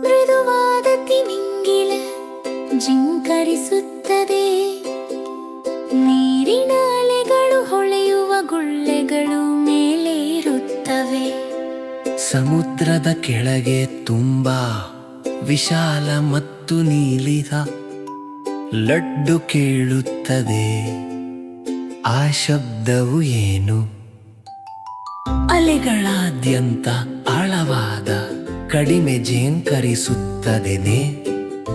ಮೃದುವಾದ ತಿಮಿಂಗಿಲ ಜಿಂಕರಿಸುತ್ತದೆ. ನೀರಿನ ಅಲೆಗಳು ಹೊಳೆಯುವ ಗುಳ್ಳೆಗಳು ಮೇಲೆ ಇರುತ್ತವೆ ಸಮುದ್ರದ ಕೆಳಗೆ ತುಂಬಾ ವಿಶಾಲ ಮತ್ತು ನೀಲಿದ ಲಡ್ಡು ಕೇಳುತ್ತದೆ. ಆ ಶಬ್ದವು ಏನು? ಅಲೆಗಳಾದ್ಯಂತ ಆಳವಾದ ಕಡಿಮೆ ಜೇಂಕರಿಸುತ್ತದೆನೆ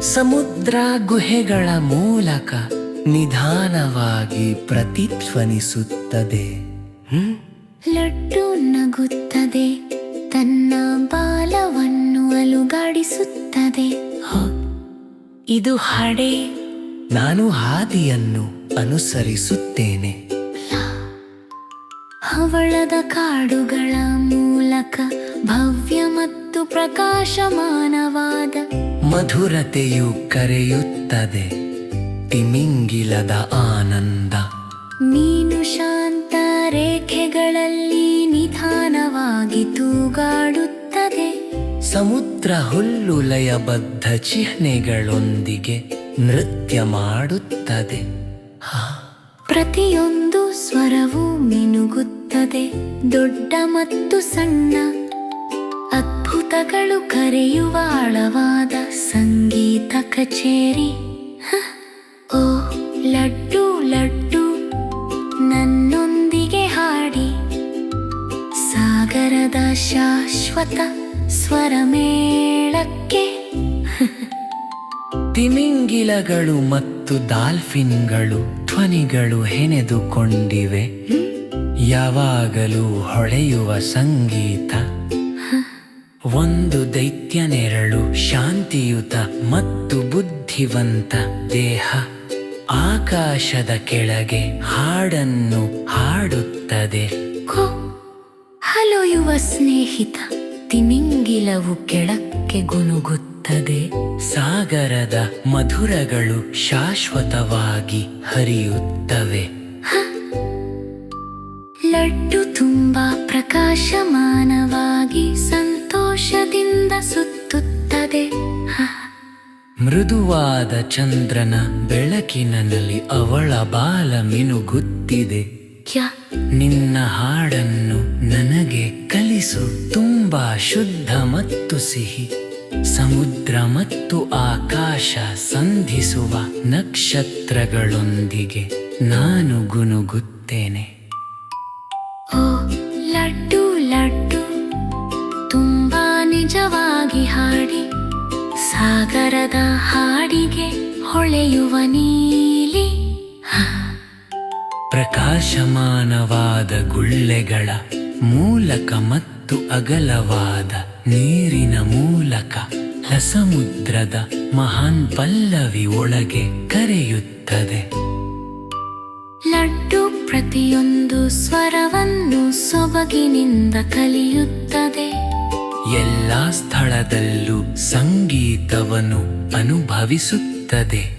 ಸಮುದ್ರ ಗುಹೆಗಳ ಮೂಲಕ ನಿಧಾನವಾಗಿ ಪ್ರತಿಧ್ವನಿಸುತ್ತದೆ. ಲಡ್ಡು ನಗುತ್ತದೆ ತನ್ನ ಬಾಲವನ್ನು ಅಲುಗಾಡಿಸುತ್ತದೆ. ಇದು ಹಡೆ. ನಾನು ಹಾದಿಯನ್ನು ಅನುಸರಿಸುತ್ತೇನೆ. ಹವಳದ ಕಾಡುಗಳ ಮೂಲಕ ಭವ್ಯ ಮತ್ತು ಪ್ರಕಾಶಮಾನವಾದ ಮಧುರತೆಯು ಕರೆಯುತ್ತದೆ ತಿಮಿಂಗಿಲದ ಆನಂದ. ನೀನು ಶಾಂತ ರೇಖೆಗಳಲ್ಲಿ ನಿಧಾನವಾಗಿ ತೂಗಾಡುತ್ತದೆ. ಸಮುದ್ರ ಹುಲ್ಲು ಲಯಬದ್ಧ ಚಿಹ್ನೆಗಳೊಂದಿಗೆ ನೃತ್ಯ ಮಾಡುತ್ತದೆ. ಹಾ, ಪ್ರತಿಯೊಂದು ಸ್ವರವೂ ಮಿನುಗುತ್ತದೆ. ದೊಡ್ಡ ಮತ್ತು ಸಣ್ಣ ಅದ್ಭುತಗಳು ಕರೆಯುವ ಆಳವಾದ ಸಂಗೀತ ಕಚೇರಿ. ಓ, ಲಡ್ಡು ಲಡ್ಡು ನನ್ನೊಂದಿಗೆ ಹಾಡಿ. ಸಾಗರದ ಶಾಶ್ವತ ಸ್ವರಮೇಳಕ್ಕೆ ತಿಮಿಂಗಿಲಗಳು ಮತ್ತು ಡಾಲ್ಫಿನ್ಗಳು ಧ್ವನಿಗಳು ಹೆನೆದುಕೊಂಡಿವೆ ಯಾವಾಗಲೂ ಹೊಳೆಯುವ ಸಂಗೀತ. ಒಂದು ದೈತ್ಯ ನೆರಳು ಶಾಂತಿಯುತ ಮತ್ತು ಬುದ್ಧಿವಂತ ದೇಹ. ಆಕಾಶದ ಕೆಳಗೆ ಹಾಡನ್ನು ಹಾಡುತ್ತದೆ. ಹಲೋ ಯುವ ಸ್ನೇಹಿತ ತಿಮಿಂಗಿಲವು ಕೆಳಕ್ಕೆ ಗುನುಗುತ್ತದೆ ಸಾಗರದ ಮಧುರಗಳು ಶಾಶ್ವತವಾಗಿ ಹರಿಯುತ್ತವೆ. ಲಡ್ಡು ತುಂಬಾ ಪ್ರಕಾಶಮಾನವಾಗಿ ಸಂತೋಷದಿಂದ ಸುತ್ತುತ್ತದೆ. ಮೃದುವಾದ ಚಂದ್ರನ ಬೆಳಕಿನಲ್ಲಿ ಅವಳ ಬಾಲ ಮಿನುಗುತ್ತಿದೆ. ನಿನ್ನ ಹಾಡನ್ನು ನನಗೆ ಕಲಿಸು. ತುಂಬಾ ಶುದ್ಧ ಮತ್ತು ಸಿಹಿ. ಸಮುದ್ರ ಮತ್ತು ಆಕಾಶ ಸಂಧಿಸುವ ನಕ್ಷತ್ರಗಳೊಂದಿಗೆ ನಾನು ಗುನುಗುತ್ತೇನೆ. ಸಾಗರದ ಹಾಡಿಗೆ ಹೊಳೆಯುವ ನೀಲಿ. ಪ್ರಕಾಶಮಾನವಾದ ಗುಳ್ಳೆಗಳ ಮೂಲಕ ಮತ್ತು ಅಗಲವಾದ ನೀರಿನ ಮೂಲಕ ಲಸಮುದ್ರದ ಮಹಾನ್ ಪಲ್ಲವಿ ಒಳಗೆ ಕರೆಯುತ್ತದೆ. ಲಡ್ಡು ಪ್ರತಿಯೊಂದು ಸ್ವರವನ್ನು ಸೊಬಗಿನಿಂದ ಕಲಿಯುತ್ತದೆ. ಎಲ್ಲ ಸ್ಥಳದಲ್ಲೂ ಸಂಗೀತವನ್ನು ಅನುಭವಿಸುತ್ತದೆ.